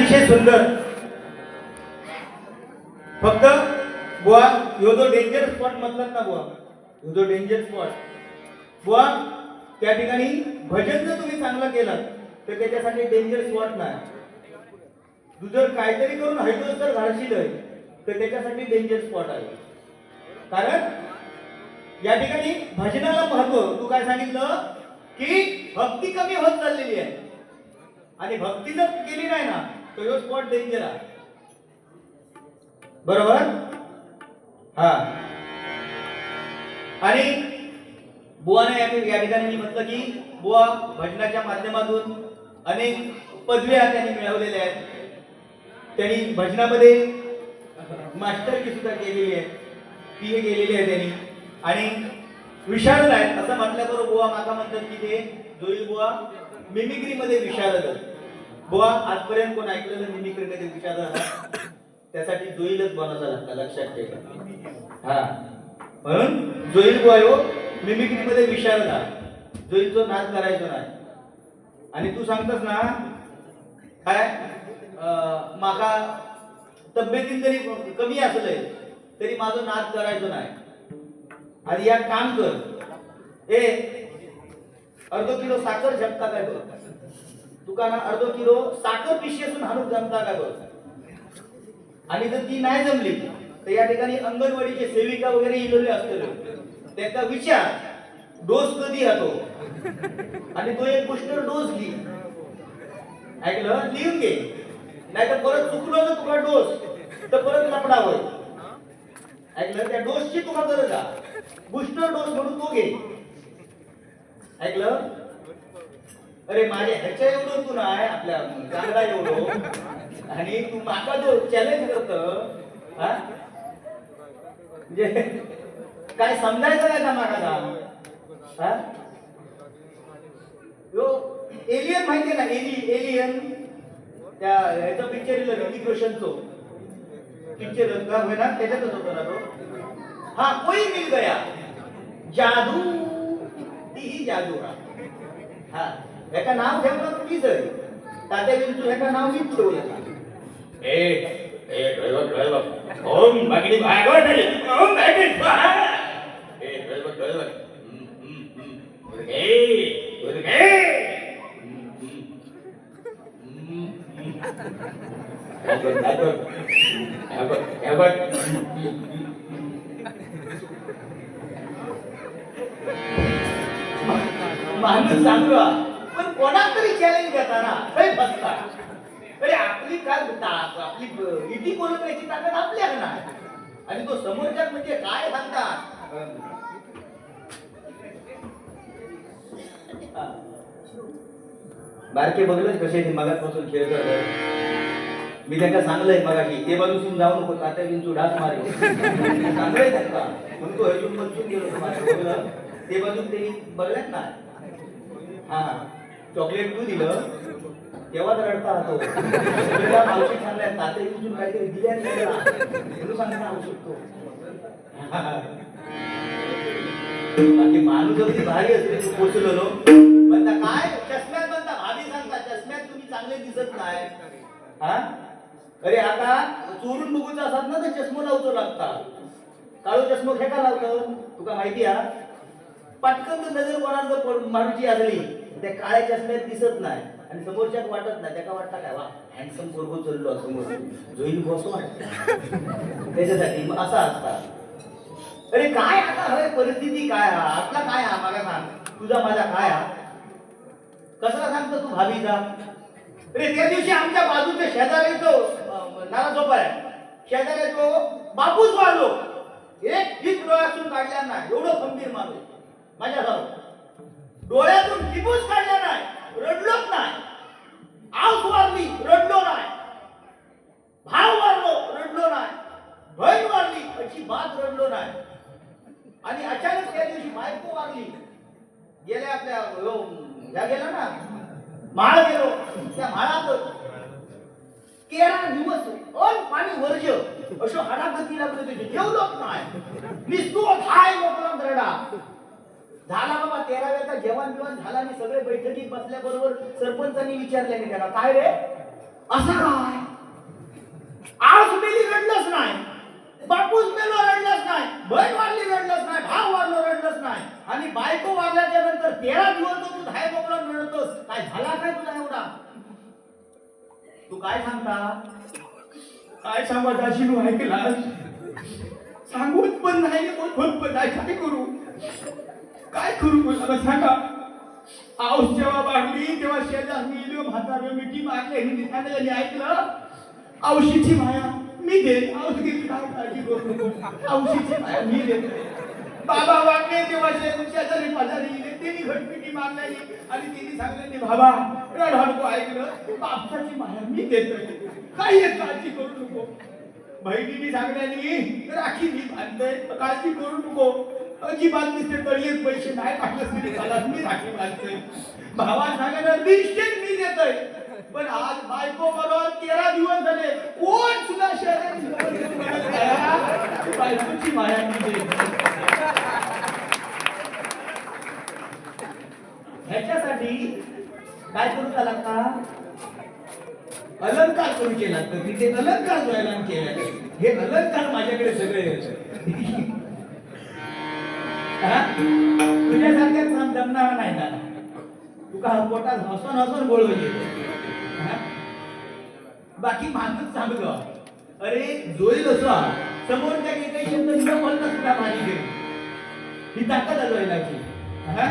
अतिशय सुंदर. फक्त बुवा यो जो डेंजर स्पॉट म्हटलात ना बुवा यो जो डेंजर स्पॉट बुवा त्या ठिकाणी भजन जर तुम्ही चांगलं केलं तर त्याच्यासाठी डेंजर स्पॉट नाही. तू जर काहीतरी करून हैदोस जर घालशील तर त्याच्यासाठी डेंजर स्पॉट आहे. कारण या ठिकाणी भजनाला महत्त्व तू काय सांगितलं? की भक्ती कमी होत चाललेली आहे. आणि भक्ती जर केली नाही ना तो यो स्पॉट डेंजर आहे बरोबर? हा. आणि बुवाने या- ठिकाणी मी म्हटलं की बुवा भजनाच्या माध्यमातून अनेक पदव्या त्यांनी मिळवलेल्या आहेत. त्यांनी भजनामध्ये मास्टरकी सुद्धा केलेली आहे. पी ए केलेली आहे त्यांनी. आणि विशारद आहेत. असं म्हटल्याबरोबर बुवा माका म्हणतात की ते जोईल बुवा मिमिक्रीमध्ये विशारद आहेत. बुवा आजपर्यंत कोण ऐकलेलं मिमिक्रीमध्ये विशारद आहे? त्यासाठी जोईलच बनायचा लागता लक्षात ठेवा. हा. म्हणून जोईल बुवा हो मिमिक्रीमध्ये विशारद आहे जोईलचं नाच करायचो नाही. आणि तू सांगतस ना काय माका तब्येतीन जरी कमी असले तरी माझं नाच करायचो नाही. आणि या काम कर. ए अर्ध किलो साखर झपता काय बोलता तुकाना अर्ध किलो साखर पिशेसून हाणून जमता का बघ आणि जर ती नाही जमली तर या ठिकाणी अंगणवाडीचे सेविका वगैरे इलेले असतील. त्याचा विचार डोस कधी येतो आणि तो एक बुस्टर डोस घे. ऐकलं? लिहून घे. नाही तर परत चुकलो ना तुला डोस तर परत लपडा ऐकलं? त्या डोसची तुला गरज आहे. बुस्टर डोस म्हणून तो घे. ऐकलं? अरे माझ्या ह्याच्या एवढं तू नाही आपल्या चांगला एवढं. आणि तू माका जो चॅलेंज करत हा? म्हणजे काय समजायचं नाही का माका यो एलियन माहितीये ना एली एलियन त्या ह्याचं पिक्चर लिहिलं ऋतिक रोशनचं. पिक्चर रंगा होय ना त्याच्यातच होता ना तो. हा कोई मिल गया. जादू. तीही जादू हा हा. ह्याचं नाव ठेवलं मीच आहे तात्या विंचू ह्याचं नाव मीच ठेवलं ए ए ओम भागवत ओम माणूस पण कोणाक तरी चॅलेंज घेताना खंय बसता. अरे आपली काय आपली ब- इटी बोलण्याची ताकद आपल्या ना आणि तो समोरच्या म्हणजे काय सांगतात बारके बघलं कसे ते मगापासून खेळ करतात मी त्यांना सांगलंय मगाशी ते बाजूसून जाऊ नको तात्या बिंचू डास मारे. सांगलंय त्यांना. म्हणून तो हेजून बसून गेलो ते बाजून ते बघल्यात ना. हा. चॉकलेट तू दिलं तेव्हाच रडता राहतो. सगळ्या मावशी सांगल्या तात्या तुझून काहीतरी दिल्या नाही ना म्हणून सांगता होऊ शकतो. बाकी माणूस अगदी भारी असते पोचलेलो म्हणता काय? चष्म्यात म्हणता भाभी सांगता चष्म्यात तुम्ही चांगले दिसत नाही. हा? अरे आता चोरून बघूचा असतात ना तर चष्मा लावतो लागता. काळू चष्मा खेका लावतो? तुका माहिती हा? पटकन जर नजर कोणाला जर पड- मारूची असली त्या काळ्या चष्म्यात दिसत नाही आणि समोरच्यात वाटत नाही. त्याका वाटतं काय वा हँडसम बरोबर चललो समोर जोईन बसो त्याच्यासाठी मग असा असतात अरे काय आता हवे परिस्थिती काय हा? आपला काय हा? मला सांग. तुझा माझा काय हा? कसला सांगतो तू भाभीचा? अरे त्या दिवशी आमच्या बाजूच्या शेजारी तो नाना झोपाय शेजारी तो बापूच वाढलो एक गीत डोळ्यातून काढल्या ना एवढं खंबीर माणूस. माझ्या डोळ्यातून टिपूस काढल्या नाही रडलोच नाही. आऊस वारली रडलो नाही. भाव वारलो रडलो नाही. बहीण वारली अशी बात रडलो नाही. आणि अचानक त्या दिवशी बायको वारली. गेल्या आपल्या ह्या गेला ना माळ गेलो त्या माळात तेरा दिवस अन पाणी वर्ज अशो हाडागती लागलो त्याचे. जेवलोच नाही. निस्तू हाय मोकळा रडा. झाला बाबा तेराव्याचा जेवण बिवण झाला आणि सगळे बैठकीत बसल्याबरोबर सरपंचांनी विचारल्याने त्याला काय रे? असं काय? आज मेली रडलंच नाही. बापूस मेलो रडलंच नाही. बहीण वाढली रडलंच नाही. भाव वाढलो रडलंच नाही. आणि बायको वाढल्याच्या नंतर तेरा दिवस तू धाय बोबला रडतोस. काय झाला काय तुझा एवढा? तू काय सांगता? काय सांगा दाशिनू ऐकला सांगूच पण नाही पण पण काय काय करू? काय करू मला सांगा. आऊस जेव्हा वाढली तेव्हा शेजार मी म्हातारे मिठी मारले हिंदी सांगितलं ऐकलं औशीची माया मी दे औष घेतली काय काळजी करू नको. औशीची माया मी दे बाबा वाटले तेव्हा शेजारी पाजारी गेले. त्यांनी घटपिटी मारलेली आणि त्यांनी सांगितले बाबा रड ऐकलं. बापसाची माया मी देतोय. काही काळजी करू नको. बहिणीने सांगण्यानी राखी मी बांधतोय. काळजी करू नको. अजिबात नुसते तळीत पैसे नाही टाकलंस तरी चालत मी राखी बांधतोय भावा सांगणार निश्चित मी देतोय. पण आज बायको बरोबर तेरा दिवस झाले. कोण सुद्धा शहरात बायकोची माया मी ह्याच्यासाठी काय करू का? लागता अलंकार करू केला? तर तिथे अलंकार जोयला केला हे अलंकार माझ्याकडे सगळे येतं. तुझ्यासारख्या काम जमणार नाही ना तुका पोटात हसून हसून बोलव बाकी माझंच सांगतो अरे जोईल असो समोरच्या काही काही शब्द न बोलता सुद्धा माझी गेली ही ताकद अलवायलाची हा?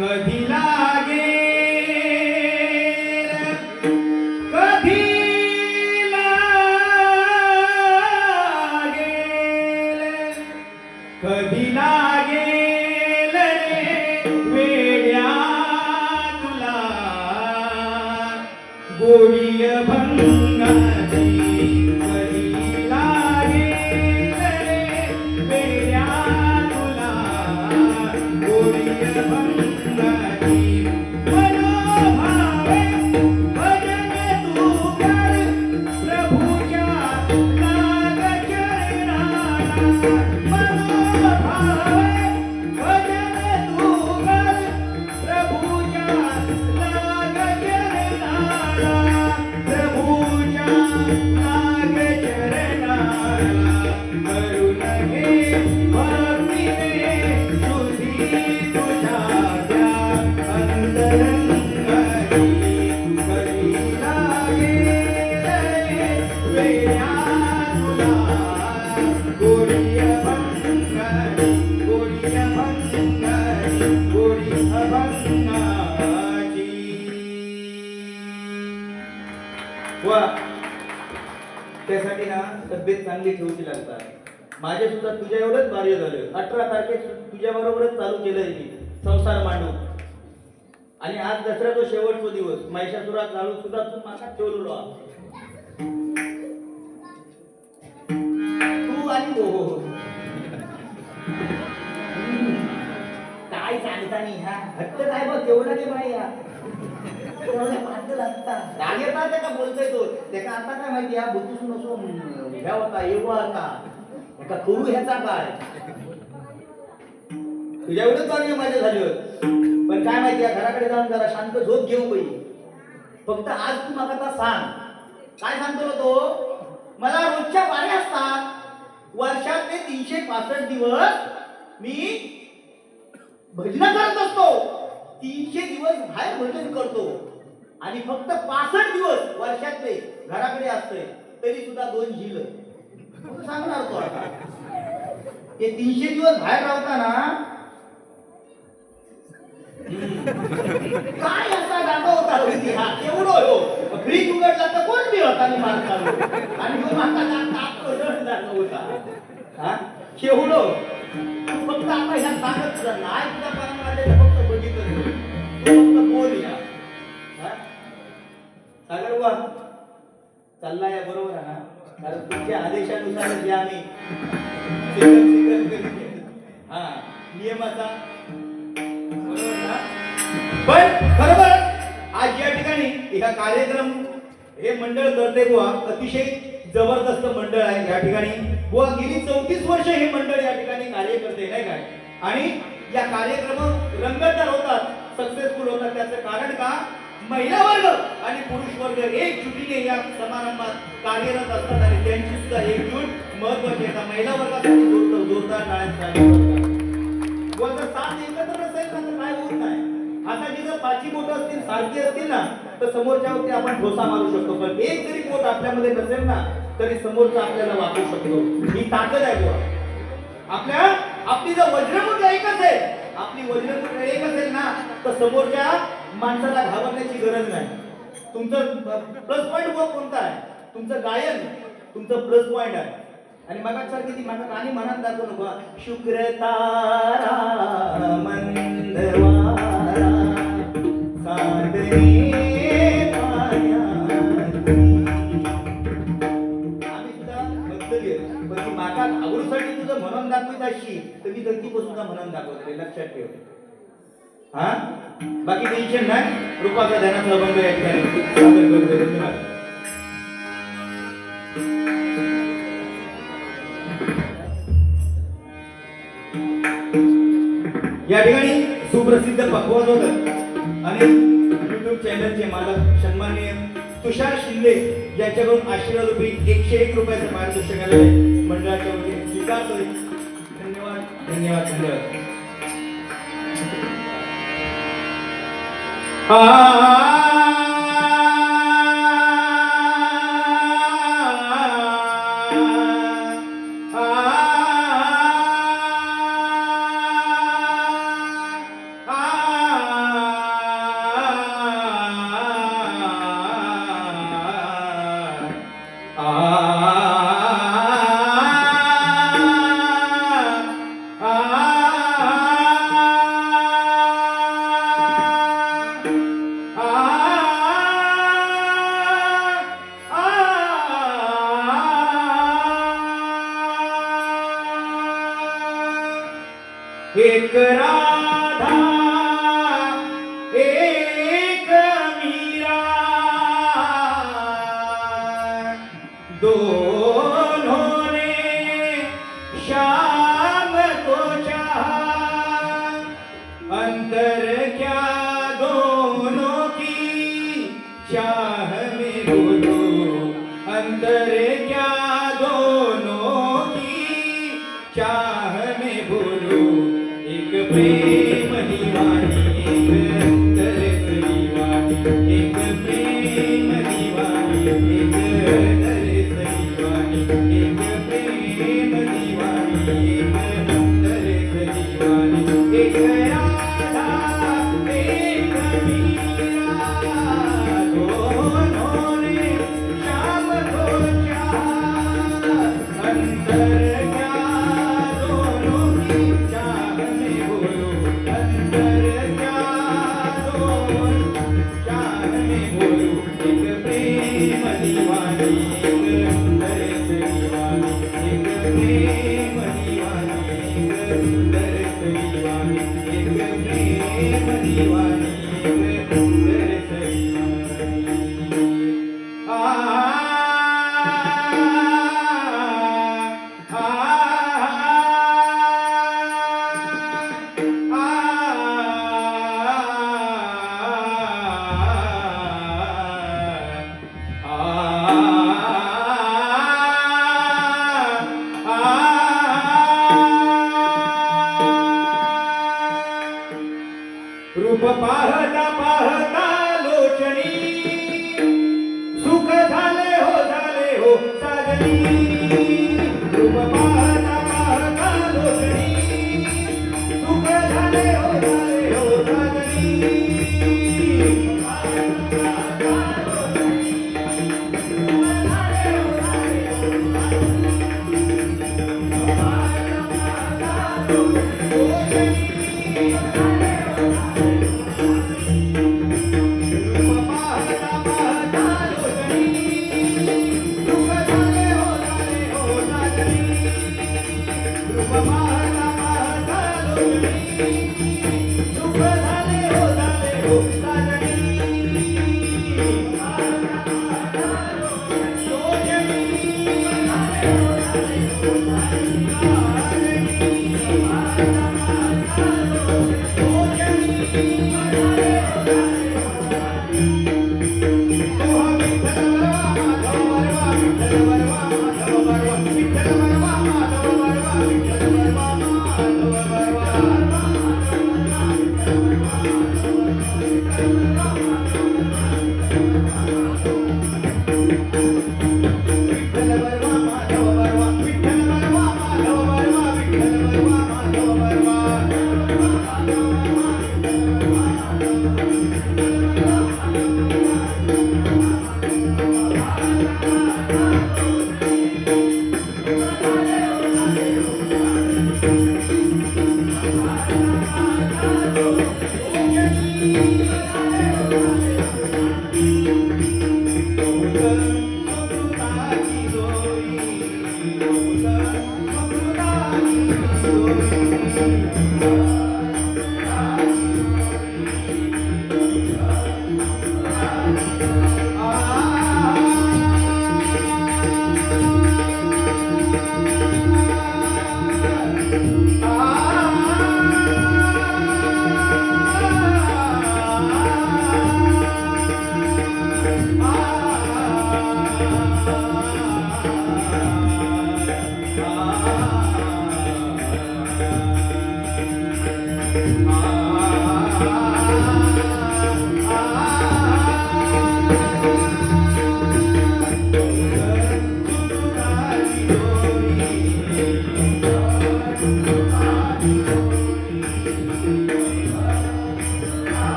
कधी लागेल Thank you. वा. त्यासाठी ना तब्येत चांगली ठेवची लागतात. माझे सुद्धा तुझ्या एवढंच बाह्य झालं. अठरा तारखेत तुझ्या बरोबरच चालू केलंय मी. संसार मांडू आणि आज तो शेवटचा दिवस. महिषासुरात चालू सुद्धा तू माझा ठेवलेलो तू आणि हो हो, हो. काय सांगता नाही हा? हट्ट काय बघ तेवढा नाही बाई राग येतात का बोलतोय तो त्याका आता काय माहिती हा बुद्धीसून असो ह्या होता येवा होता एका करू ह्याचा काय तुझ्या एवढं चांगली माझे झाली होत पण काय माहिती या घराकडे जाऊन जरा शांत झोप घेऊ बाई फक्त आज तू मला आता सांग काय सांगतो तो मला रोजच्या वाऱ्या असतात वर्षातले तीनशे पासष्ट दिवस मी भजन करत असतो. तीनशे दिवस बाहेर भजन करतो. आणि फक्त पासष्ट दिवस वर्षातले घराकडे असतोय तरी सुद्धा दोन झिल. सांगणार तो आता? ते तीनशे दिवस बाहेर राहताना काय असा जागा होता हा एवढो हो. फ्रीज उघडला तर कोण बी होता आणि मार आणि ह्यो मारता होता. हा? हो. फक्त आता ह्या सांगत नाही. तुझ्या पानं सागर चालला चाललाय बरोबर आहे ना? कारण तुमच्या आदेशानुसार जे आम्ही हा नियमाचा. बरोबर ना? पण बरोबर आज या ठिकाणी एका कार्यक्रम हे मंडळ करते बुवा. अतिशय जबरदस्त मंडळ आहे या ठिकाणी. बुवा गेली चौतीस वर्ष हे मंडळ या ठिकाणी कार्य करते नाही काय आणि या कार्यक्रम रंगतदार होतात सक्सेसफुल होतात. त्याचं कारण का? महिला वर्ग आणि पुरुष वर्ग एकजुटीने या समारंभात कार्यरत असतात आणि त्यांची सुद्धा एकजूट महत्वाची आहे. आता महिला वर्गासाठी जोरदार जोरदार टाळ्यांचा साथ एकत्र ना तर काय होत नाही. हाताची जर पाची बोट असतील सारखी असतील ना तर समोरच्या वरती आपण ठोसा मारू शकतो. पण एक जरी बोट आपल्यामध्ये नसेल ना तरी समोरचा आपल्याला वापरू शकतो. ही ताकद आहे बुवा. आपल्या आपली जर वज्रमुद्रा एकच आहे आपली वज्रमुद्रा एक असेल ना तर समोरच्या माणसाला घाबरण्याची गरज नाही. तुमचं प्लस पॉईंट कोणता आहे? तुमचं गायन तुमचं प्लस पॉईंट आहे. आणि मग सारखी ती माझं गाणी म्हणत दाखवू नको शुक्र तारा मंदवारा सादरी पायातली. पण आवडूसाठी तुझं म्हणून दाखवित अशी तर मी गलती सुद्धा म्हणून लक्षात ठेव. हा? बाकी टेन्शन नाही. रुपाचा ध्यानाचा अभंग या ठिकाणी या ठिकाणी सुप्रसिद्ध पक्वाजोदक आणि युट्यूब चॅनलचे मालक सन्माननीय तुषार शिंदे यांच्याकडून आशीर्वाद रुपये एकशे एक रुपयाचं मार्गदर्शक आलं मंडळाच्या वतीने स्वीकारतोय. धन्यवाद. धन्यवाद. धन्यवाद. Ah. एक राधा।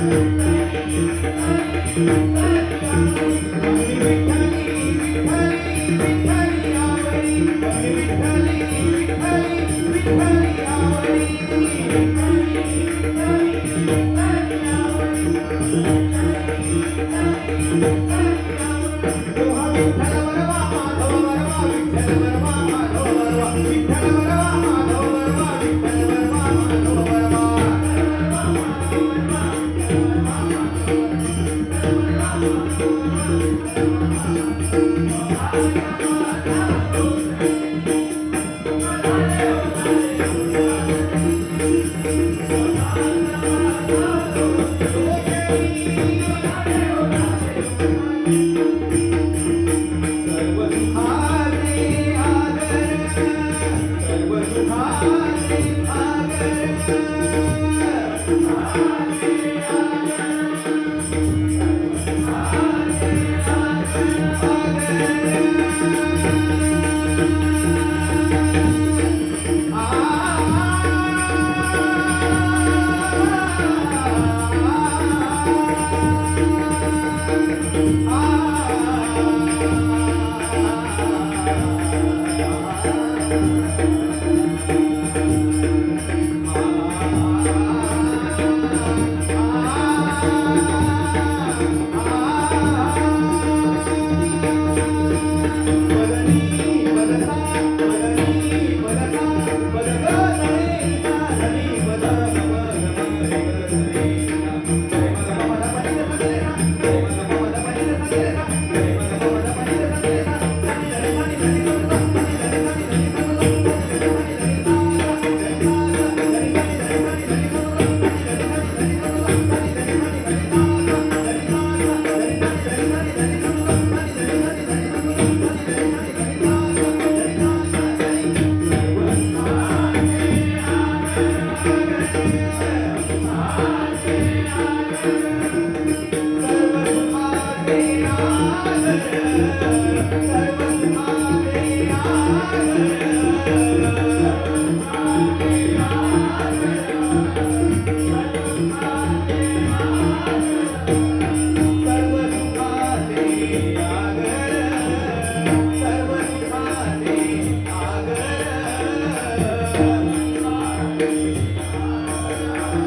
Thank you.